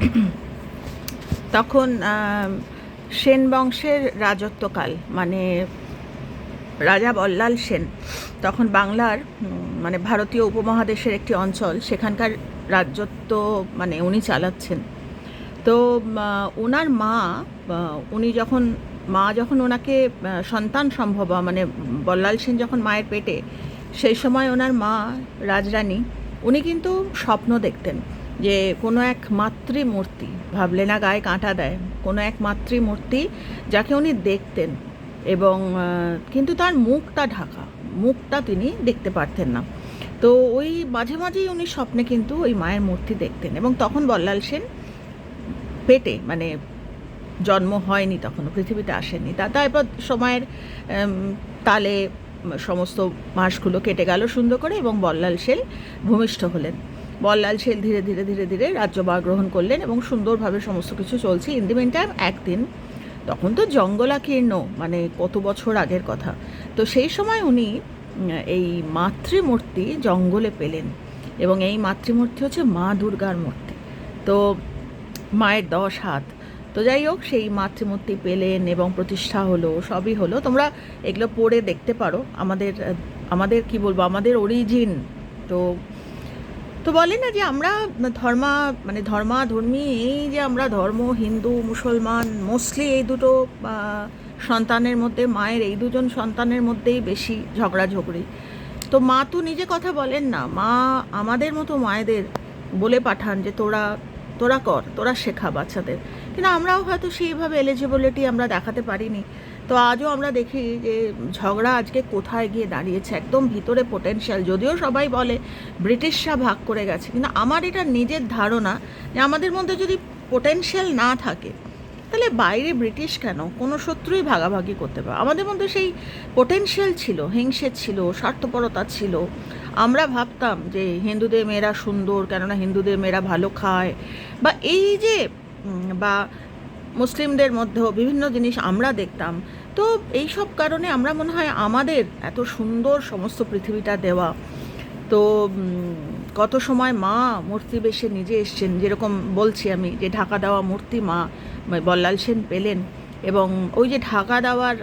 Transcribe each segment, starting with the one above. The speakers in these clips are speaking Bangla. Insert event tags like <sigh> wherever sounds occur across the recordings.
<coughs> তখন সেন বংশের রাজত্বকাল মানে রাজা বল্লাল সেন, তখন বাংলার মানে ভারতীয় উপমহাদেশের একটি অঞ্চল, সেখানকার রাজত্ব মানে উনি চালাচ্ছেন। তো ওনার মা উনি যখন, মা যখন ওনাকে সন্তান সম্ভব মানে বল্লাল সেন যখন মায়ের পেটে, সেই সময় ওনার মা, রাজরানী, উনি কিন্তু স্বপ্ন দেখতেন। যে কোনো এক মাতৃমূর্তি ভাবলে না গায়ে কাঁটা দেয়, কোনো এক মাতৃমূর্তি যাকে উনি দেখতেন এবং কিন্তু তার মুখটা ঢাকা, মুখটা তিনি দেখতে পারতেন না। তো ওই মাঝে মাঝেই উনি স্বপ্নে কিন্তু ওই মায়ের মূর্তি দেখতেন এবং তখন বল্লাল সেন পেটে মানে জন্ম হয়নি তখনও, পৃথিবীতে আসেনি তা, তারপর সময়ের তালে সমস্ত মাসগুলো কেটে গেল সুন্দর করে এবং বল্লাল সেন ভূমিষ্ঠ হলেন। বল্লাল সেন ধীরে ধীরে ধীরে ধীরে রাজ্যভার গ্রহণ করলেন এবং সুন্দরভাবে সমস্ত কিছু চলছে। ইন দি টাইম একদিন, তখন তো জঙ্গলাকীর্ণ মানে কত বছর আগের কথা। তো সেই সময় উনি এই মাতৃমূর্তি জঙ্গলে পেলেন এবং এই মাতৃমূর্তি হচ্ছে মা দুর্গার মূর্তি। তো মায়ের দশ হাত। তো যাই হোক, সেই মাতৃমূর্তি পেলেন এবং প্রতিষ্ঠা হলো, সবই হলো। তোমরা এগুলো পড়ে দেখতে পারো। আমাদের আমাদের কি বলব? আমাদের অরিজিন তো তো বলে না যে আমরা ধর্মা মানে ধর্মা, ধর্মী, এই যে আমরা ধর্ম, হিন্দু, মুসলমান, মোস্টলি এই দুটো সন্তানের মধ্যে, মায়ের এই দুজন সন্তানের মধ্যেই বেশি ঝগড়াঝগড়ি। তো মা তো নিজে কথা বলেন না, মা আমাদের মতো মায়েদের বলে পাঠান যে তোরা তোরা কর, তোরা শেখা বাচ্চাদের। কিন্তু আমরাও হয়তো সেইভাবে এলিজিবিলিটি আমরা দেখাতে পারিনি। তো আজও আমরা দেখি যে ঝগড়া আজকে কোথায় গিয়ে দাঁড়িয়েছে, একদম ভিতরে পোটেনশিয়াল যদিও সবাই বলে ব্রিটিশরা ভাগ করে গেছে, কিন্তু আমার এটা নিজের ধারণা যে আমাদের মধ্যে যদি পোটেনশিয়াল না থাকে, তাহলে বাইরে ব্রিটিশ কেন? কোনো শত্রুই ভাগাভাগি করতে পারে। আমাদের মধ্যে সেই পোটেনশিয়াল ছিল, হিংসে ছিল, স্বার্থপরতা ছিল। আমরা ভাবতাম যে হিন্দুদের মেয়েরা সুন্দর, কেননা হিন্দুদের মেয়েরা ভালো খায়। বা এই যে বা মুসলিমদের মধ্যেও বিভিন্ন জিনিস আমরা দেখতাম তো এই সব কারণে আমরা মনে হয় আমাদের এত সুন্দর সমস্ত পৃথিবীটা দেওয়া। তো কত সময় মা মূর্তি বেশে নিজে এসছেন, যেরকম বলছি আমি যে ঢাকা দেওয়া মূর্তি মা বল্লাল সেন পেলেন এবং ওই যে ঢাকা দেওয়ার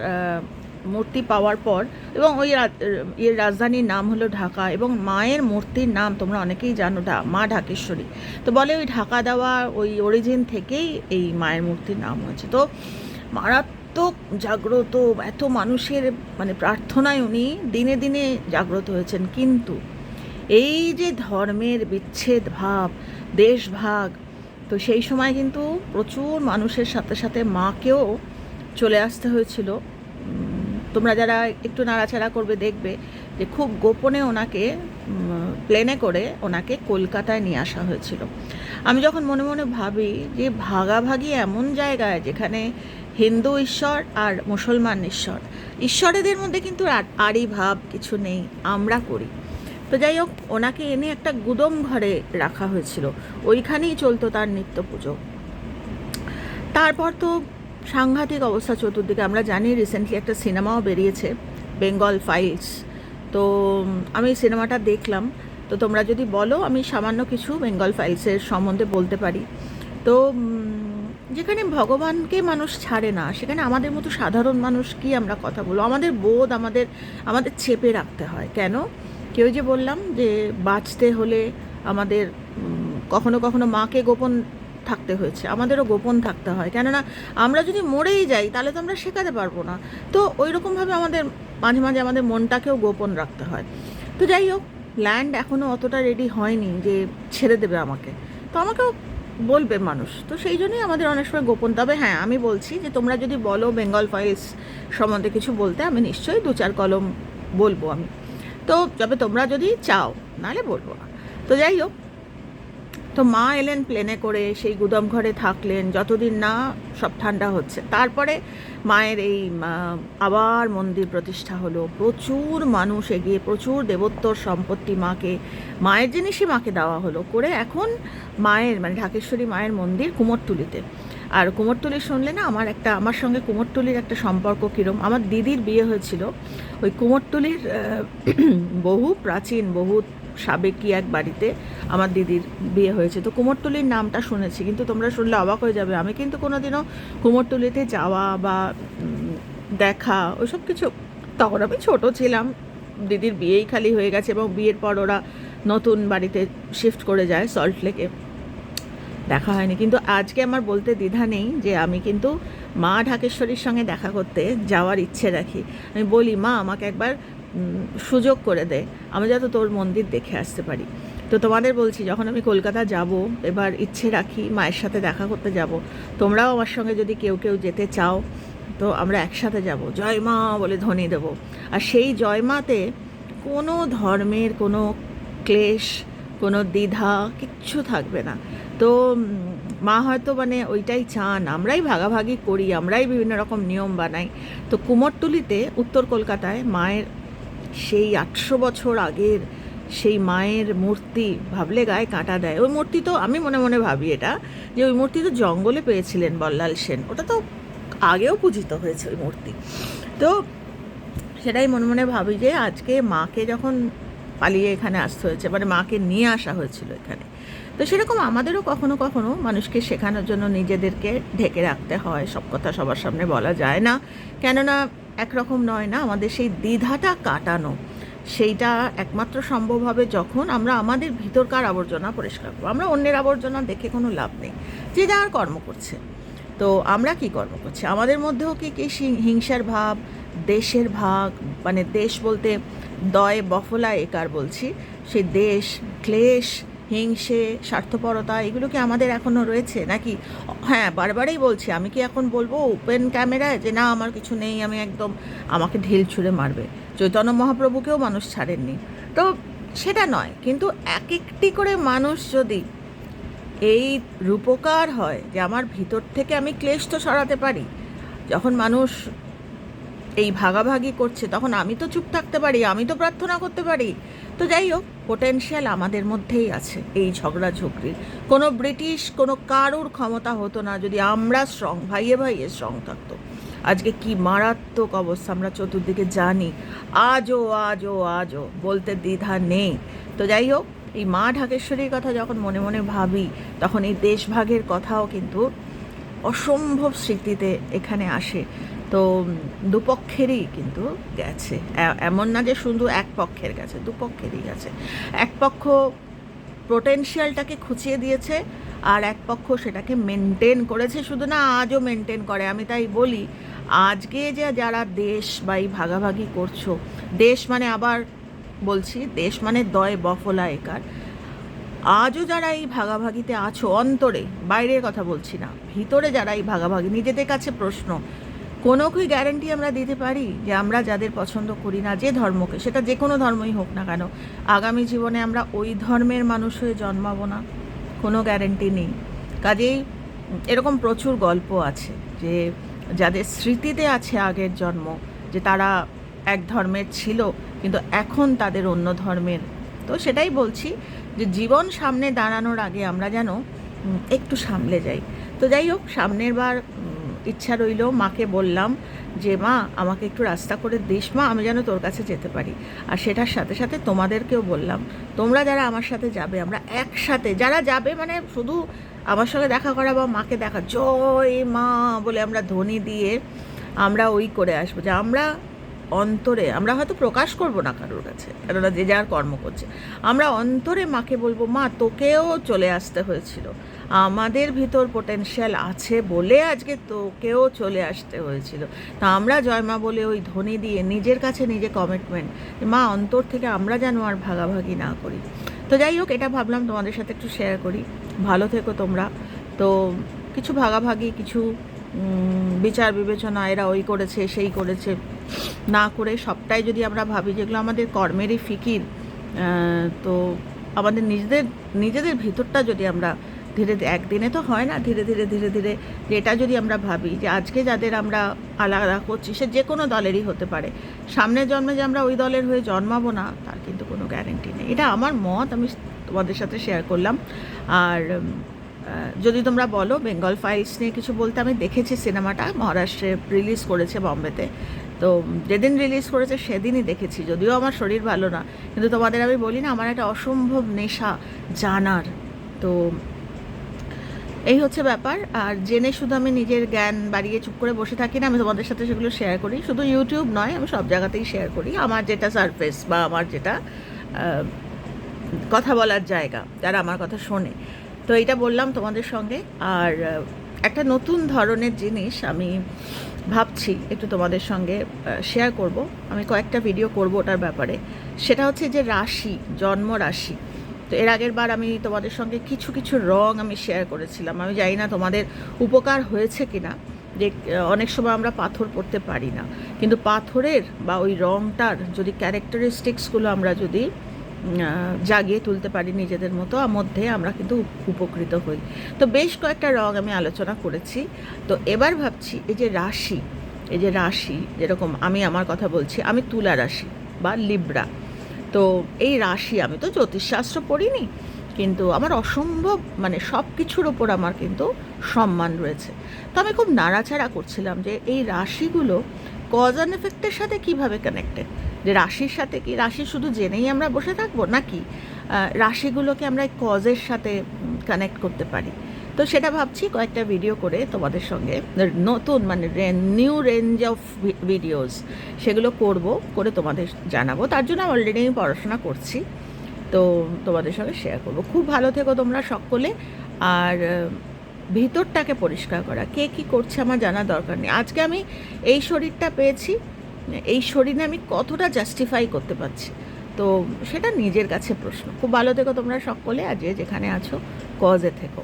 মূর্তি পাওয়ার পর এবং ওই রা- ইয়ের রাজধানীর নাম হলো ঢাকা এবং মায়ের মূর্তির নাম তোমরা অনেকেই জানো মা ঢাকেশ্বরী। তো বলে ওই ঢাকা দেওয়া ওই অরিজিন থেকেই এই মায়ের মূর্তির নাম হয়েছে। তো মারাত্মক জাগ্রত, এত মানুষের মানে প্রার্থনায় উনি দিনে দিনে জাগ্রত হয়েছেন। কিন্তু এই যে ধর্মের বিচ্ছেদ ভাব, দেশভাগ, তো সেই সময় কিন্তু প্রচুর মানুষের সাথে সাথে মাকেও চলে আসতে হয়েছিল। তোমরা যারা একটু নাড়াচাড়া করবে, দেখবে যে খুব গোপনে ওনাকে প্লেনে করে ওনাকে কলকাতায় নিয়ে আসা হয়েছিল। আমি যখন মনে মনে ভাবি যে ভাগাভাগি এমন জায়গায় যেখানে হিন্দু ঈশ্বর আর মুসলমান ঈশ্বর। ঈশ্বরেদের মধ্যে কিন্তু আর- ভাব কিছু নেই, আমরা করি। তো যাই হোক, ওনাকে এনে একটা গুদম ঘরে রাখা হয়েছিল। ওইখানেই চলতো তার নিত্য পুজো। তারপর তো সাংঘাতিক অবস্থা চতুর্দিকে। আমরা জানি রিসেন্টলি একটা সিনেমাও বেরিয়েছে বেঙ্গল ফাইলস তো আমি সিনেমাটা দেখলাম। তো তোমরা যদি বলো, আমি সামান্য কিছু বেঙ্গল ফাইলসের সম্বন্ধে বলতে পারি। তো যেখানে ভগবানকে মানুষ ছাড়ে না, সেখানে আমাদের মতো সাধারণ মানুষ কি আমরা কথা বলব? আমাদের বোধ আমাদের আমাদের চেপে রাখতে হয়। কেন? কেউ যে বললাম যে বাঁচতে হলে আমাদের কখনো কখনো মাকে গোপন থাকতে হয়েছে, আমাদেরও গোপন থাকতে হয়। কেননা আমরা যদি মরেই যাই, তাহলে তো আমরা শেখাতে পারব না। তো ওই রকমভাবে আমাদের, মাঝে মাঝে আমাদের মনটাকেও গোপন রাখতে হয়। তো যাই হোক ল্যান্ড এখনও অতটা রেডি হয়নি যে ছেড়ে দেবে আমাকে। তো আমাকেও বলবে মানুষ। তো সেই জন্যই আমাদের অনেক সময় গোপন। তবে হ্যাঁ আমি বলছি যে তোমরা যদি বলো বেঙ্গল ফাইলস সম্বন্ধে কিছু বলতে, আমি নিশ্চয়ই দু চার কলম বলব আমি। তো তবে তোমরা যদি চাও, নাহলে বলব না। তো যাই হোক তো মা এলেন প্লেনে করে, সেই গুদাম ঘরে থাকলেন, যতদিন না সব ঠান্ডা হচ্ছে। তারপরে মায়ের এই আবার মন্দির প্রতিষ্ঠা হলো। প্রচুর মানুষ এগিয়ে, প্রচুর দেবোত্তর সম্পত্তি মাকে, মায়ের জিনিসই মাকে দেওয়া হলো করে এখন মায়ের মানে ঢাকেশ্বরী মায়ের মন্দির কুমোরটুলিতে। আর কুমোরটুলি শুনলে না আমার একটা, আমার সঙ্গে কুমোরটুলির একটা সম্পর্ক কীরম। আমার দিদির বিয়ে হয়েছিল। ওই কুমোরটুলির <clears throat> বহু প্রাচীন, বহু সাবেকি এক বাড়িতে আমার দিদির বিয়ে হয়েছে। তো কুমোরটুলির নামটা শুনেছি, কিন্তু তোমরা শুনলে অবাক হয়ে যাবে। আমি কিন্তু কোনোদিনও কুমোরটুলিতে যাওয়া বা দেখা ওইসব কিছু তখন আমি ছোটো ছিলাম। দিদির বিয়েই খালি হয়ে গেছে এবং বিয়ের পর ওরা নতুন বাড়িতে শিফট করে যায় সল্ট লেকে দেখা হয়নি। কিন্তু আজকে আমার বলতে দ্বিধা নেই যে আমি কিন্তু মা ঢাকেশ্বরীর সঙ্গে দেখা করতে যাওয়ার ইচ্ছে রাখি। আমি বলি, মা, আমাকে একবার সুযোগ করে দেয়। আমি যাতে তোর মন্দির দেখে আসতে পারি। তো তোমাদের বলছি, যখন আমি কলকাতা যাব, এবার ইচ্ছে রাখি মায়ের সাথে দেখা করতে যাব। তোমরাও আমার সঙ্গে যদি কেউ কেউ যেতে চাও, তো আমরা একসাথে যাব। জয় মা বলে ধ্বনি দেবো। আর সেই জয় মাতে কোনো ধর্মের, কোনো ক্লেশ, কোনো দ্বিধা কিচ্ছু থাকবে না। তো মা হয়তো মানে ওইটাই চান। আমরাই ভাগাভাগি করি, আমরাই বিভিন্ন রকম নিয়ম বানাই। তো কুমোরটুলিতে, উত্তর কলকাতায় মায়ের সেই আটশো বছর আগের সেই মায়ের মূর্তি ভাবলে গায়ে কাঁটা দেয়। ওই মূর্তি তো আমি মনে মনে ভাবি এটা, যে ওই মূর্তি তো জঙ্গলে পেয়েছিলেন বল্লাল সেন। ওটা তো আগেও পূজিত হয়েছে ওই মূর্তি। তো সেটাই মনে মনে ভাবি যে আজকে মাকে যখন পালিয়ে এখানে আসতে হয়েছে মানে মাকে নিয়ে আসা হয়েছিল এখানে, তো সেরকম আমাদেরও কখনো কখনো মানুষকে শেখানোর জন্য নিজেদেরকে ঢেকে রাখতে হয়। সব কথা সবার সামনে বলা যায় না। কেননা একরকম নয় না, আমাদের সেই দ্বিধাটা কাটানো। সেইটা একমাত্র সম্ভব হবে যখন আমরা আমাদের ভিতরকার আবর্জনা পরিষ্কার করব। আমরা অন্যের আবর্জনা দেখে কোনো লাভ নেই। যে যার কর্ম করছে। তো আমরা কি কর্ম করছি? আমাদের মধ্যেও কি কি হিংসার ভাব, দেশের ভাগ মানে দেশ বলতে দয়, বফলা, একার বলছি, সেই দেশ, ক্লেশ হিংসে, স্বার্থপরতা, এগুলো কি আমাদের এখনও রয়েছে নাকি? হ্যাঁ বারবারই বলছি, আমি কি এখন বলব ওপেন ক্যামেরায় যে না, আমার কিছু নেই, আমি একদম আমাকে ঢিল ছুঁড়ে মারবে। চৈতন্য মহাপ্রভুকেও মানুষ ছাড়েননি। তো সেটা নয়, কিন্তু এক একটি করে মানুষ যদি এই রূপকার হয় যে আমার ভিতর থেকে আমি ক্লেশ তো সরাতে পারি, যখন মানুষ এই ভাগাভাগি করছে, তখন আমি তো চুপ থাকতে পারি, আমি তো প্রার্থনা করতে পারি। তো যাই হোক পোটেনশিয়াল আমাদের মধ্যেই আছে এই ঝগড়া ঝগড়ির। কোনো ব্রিটিশ, কোনো কারুর ক্ষমতা হতো না যদি আমরা স্ট্রং ভাইয়ে ভাইয়ে স্ট্রং থাকতো। আজকে কি মারাত্মক অবস্থা আমরা চতুর্দিকে জানি। আজও আজও আজও বলতে দ্বিধা নেই। তো যাই হোক এই মা ঢাকেশ্বরীর কথা যখন মনে মনে ভাবি, তখন এই দেশভাগের কথাও কিন্তু অসম্ভব স্মৃতিতে এখানে আসে। তো দুপক্ষেরই কিন্তু গেছে। এমন না যে শুধু এক পক্ষের গেছে, দুপক্ষেরই গেছে। এক পক্ষ পোটেনশিয়ালটাকে খুঁচিয়ে দিয়েছে আর এক পক্ষ সেটাকে মেনটেন করেছে। শুধু না, আজও মেনটেন করে। আমি তাই বলি, আজকে যে যারা দেশ বা এই ভাগাভাগি করছ, দেশ মানে আবার বলছি, দেশ মানে দয় বফলা একার। আজও যারা এই ভাগাভাগিতে আছো, অন্তরে, বাইরের কথা বলছি না, ভিতরে যারা এই ভাগাভাগি, নিজেদের কাছে প্রশ্ন কোনো কি গ্যারেন্টি আমরা দিতে পারি যে আমরা যাদের পছন্দ করি না, যে ধর্মকে, সেটা যে কোনো ধর্মই হোক না কেন, আগামী জীবনে আমরা ওই ধর্মের মানুষ হয়ে জন্মাবো না, কোনো গ্যারেন্টি নেই। কাজেই এরকম প্রচুর গল্প আছে যে যাদের স্মৃতিতে আছে আগের জন্ম, যে তারা এক ধর্মের ছিল, কিন্তু এখন তাদের অন্য ধর্মের। তো সেটাই বলছি যে জীবন সামনে দাঁড়ানোর আগে আমরা যেন একটু সামলে যাই। তো যাই হোক, সামনের বার ইচ্ছা রইল, মাকে বললাম যে, মা, আমাকে একটু রাস্তা করে দিস, মা, আমি যেন তোর কাছে যেতে পারি। আর সেটার সাথে সাথে তোমাদেরকেও বললাম, তোমরা যারা আমার সাথে যাবে, আমরা একসাথে, যারা যাবে মানে শুধু আমার সঙ্গে দেখা করা বা মাকে দেখা, জয় মা বলে আমরা ধ্বনি দিয়ে আমরা ওই করে আসব যে, আমরা অন্তরে, আমরা হয়তো প্রকাশ করব না কারোর কাছে, কেননা যে যার কর্ম করছে, আমরা অন্তরে মাকে বলব, মা, তোকেও চলে আসতে হয়েছিল। আমাদের ভিতর পোটেনশিয়াল আছে বলে আজকে তোকেও চলে আসতে হয়েছিল। তা আমরা জয়মা বলে ওই ধ্বনি দিয়ে নিজের কাছে নিজে কমিটমেন্ট মা, অন্তর থেকে আমরা যেন আর ভাগাভাগি না করি। তো যাই হোক, এটা ভাবলাম তোমাদের সাথে একটু শেয়ার করি। ভালো থেকো তোমরা। তো কিছু ভাগাভাগি, কিছু বিচার বিবেচনা, এরা ওই করেছে, সেই করেছে। না করে সবটাই যদি আমরা ভাবি যেগুলো আমাদের কর্মেরই ফিকির তো আমাদের নিজেদের নিজেদের ভিতরটা যদি আমরা ধীরে একদিনে তো হয় না, ধীরে ধীরে ধীরে ধীরে। যে এটা যদি আমরা ভাবি যে আজকে যাদের আমরা আলাদা করছি, সে যে কোনো দলেরই হতে পারে। সামনের জন্মে যে আমরা ওই দলের হয়ে জন্মাবো না, তার কিন্তু কোনো গ্যারেন্টি নেই। এটা আমার মত, আমি তোমাদের সাথে শেয়ার করলাম। আর যদি তোমরা বলো বেঙ্গল ফাইলস নিয়ে কিছু বলতে, আমি দেখেছি সিনেমাটা, মহারাষ্ট্রে রিলিজ করেছে বম্বেতে। তো যেদিন রিলিজ করেছে, সেদিনই দেখেছি। যদিও আমার শরীর ভালো না, কিন্তু তোমাদের আমি বলি না, আমার একটা অসম্ভব নেশা, জানার। তো এই হচ্ছে ব্যাপার। আর জেনে শুধু আমি নিজের জ্ঞান বাড়িয়ে চুপ করে বসে থাকি না, আমি তোমাদের সাথে সেগুলো শেয়ার করি। শুধু ইউটিউব নয়, আমি সব জায়গাতেই শেয়ার করি। আমার যেটা সারফেস বা আমার যেটা কথা বলার জায়গা, যারা আমার কথা শোনে। তো এটা বললাম তোমাদের সঙ্গে। আর একটা নতুন ধরনের জিনিস আমি ভাবছি একটু তোমাদের সঙ্গে শেয়ার করব। আমি কয়েকটা ভিডিও করব ওটার ব্যাপারে। সেটা হচ্ছে যে রাশি, জন্ম রাশি। তো এর আগের বার আমি তোমাদের সঙ্গে কিছু কিছু রং আমি শেয়ার করেছিলাম। আমি জানি না তোমাদের উপকার হয়েছে কিনা, যে অনেক সময় আমরা পাথর পড়তে পারি না। কিন্তু পাথরের বা ওই রংটার যদি ক্যারেক্টারিস্টিক্সগুলো আমরা যদি জাগিয়ে তুলতে পারি নিজেদের মতো মধ্যে আমরা কিন্তু উপকৃত হই। তো বেশ কয়েকটা রং আমি আলোচনা করেছি। তো এবার ভাবছি, এই যে রাশি, এই যে রাশি, যেরকম আমি আমার কথা বলছি, আমি তুলা রাশি বা লিব্রা। তো এই রাশি, আমি তো জ্যোতিষশাস্ত্র পড়িনি, কিন্তু আমার অসম্ভব মানে সব কিছুর ওপর আমার কিন্তু সম্মান রয়েছে। তো আমি খুব নাড়াচাড়া করছিলাম যে এই রাশিগুলো কজ অ্যান্ড এফেক্টের সাথে কীভাবে কানেক্টেড যে রাশির সাথে কি, রাশি শুধু জেনেই আমরা বসে থাকব নাকি রাশিগুলোকে আমরা এই কজের সাথে কানেক্ট করতে পারি? তো সেটা ভাবছি কয়েকটা ভিডিও করে তোমাদের সঙ্গে। নতুন মানে নিউ রেঞ্জ অফ ভিডিওস সেগুলো করব, করে তোমাদের জানাব। তার জন্য অলরেডি আমি পড়াশোনা করছি, তো তোমাদের সঙ্গে শেয়ার করব। খুব ভালো থেকো তোমরা সকলে। আর ভিতরটাকে পরিষ্কার করা। কে কি করছে আমার জানার দরকার নেই। আজকে আমি এই শরীরটা পেয়েছি, এই শরীরে আমি কতটা জাস্টিফাই করতে পারছি? তো সেটা নিজের কাছে প্রশ্ন। খুব ভালো থেকো তোমরা সকলে, আর যেখানে আছো কজে থেকো।